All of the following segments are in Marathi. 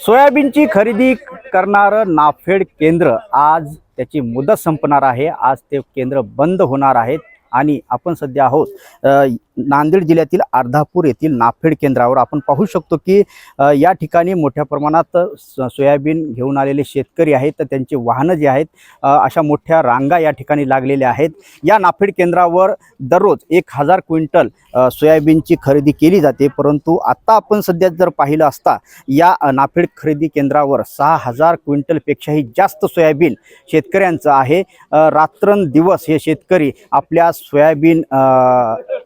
सोयाबीनची खरेदी करणारं नाफेड केंद्र आज त्याची मुदत संपणार आहे. आज ते केंद्र बंद होणार आहेत. आणि आपण सध्या आहोत नांदेड जिल्ह्यातील अर्धापूर येथील नाफेड केंद्रावर आपण पाहू शकतो की या ठिकाणी मोठ्या प्रमाणात स- सोयाबीन घेऊन आलेले शेतकरी आहेत. तर त्यांची वाहनं जी आहेत अशा मोठ्या रांगा या ठिकाणी लागलेल्या आहेत. या नाफेड केंद्रावर दररोज एक हजार क्विंटल सोयाबीनची खरेदी केली जाते. परंतु आत्ता आपण सध्या जर पाहिलं असता या नाफेड खरेदी केंद्रावर सहा हजार क्विंटलपेक्षाही जास्त सोयाबीन शेतकऱ्यांचं आहे. रात्रंदिवस हे शेतकरी आपल्या सोयाबीन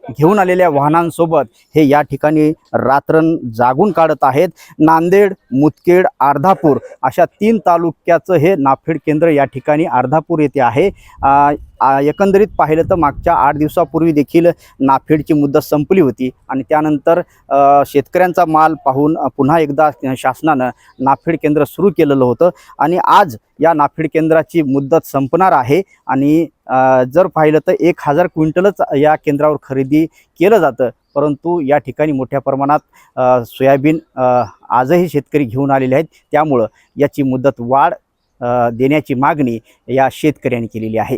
घेऊन आलेल्या वाहनांसोबत हे या ठिकाणी रात्रन जागून काढत आहेत. नांदेड मुदखेड अर्धापूर अशा तीन तालुक्याचं हे नाफेड केंद्र या ठिकाणी अर्धापूर येथे आहे. एकंदरीत पाहिलं तर मागच्या आठ दिवसापूर्वी देखील नाफेडची मुदत संपली होती आणि त्यानंतर शेतकऱ्यांचा माल पाहून पुन्हा एकदा शासनानं नाफेड केंद्र सुरू केलेलं होतं आणि आज या नाफेड केंद्राची मुदत संपणार आहे आणि जर पाहिलं तर एक हजार क्विंटलच या केंद्रावर खरेदी केलं जातं. परंतु या ठिकाणी मोठ्या प्रमाणात सोयाबीन आजही शेतकरी घेऊन आलेले आहेत. त्यामुळं याची मुदत वाढ देण्याची मागणी या शेतकऱ्यांनी केलेली आहे.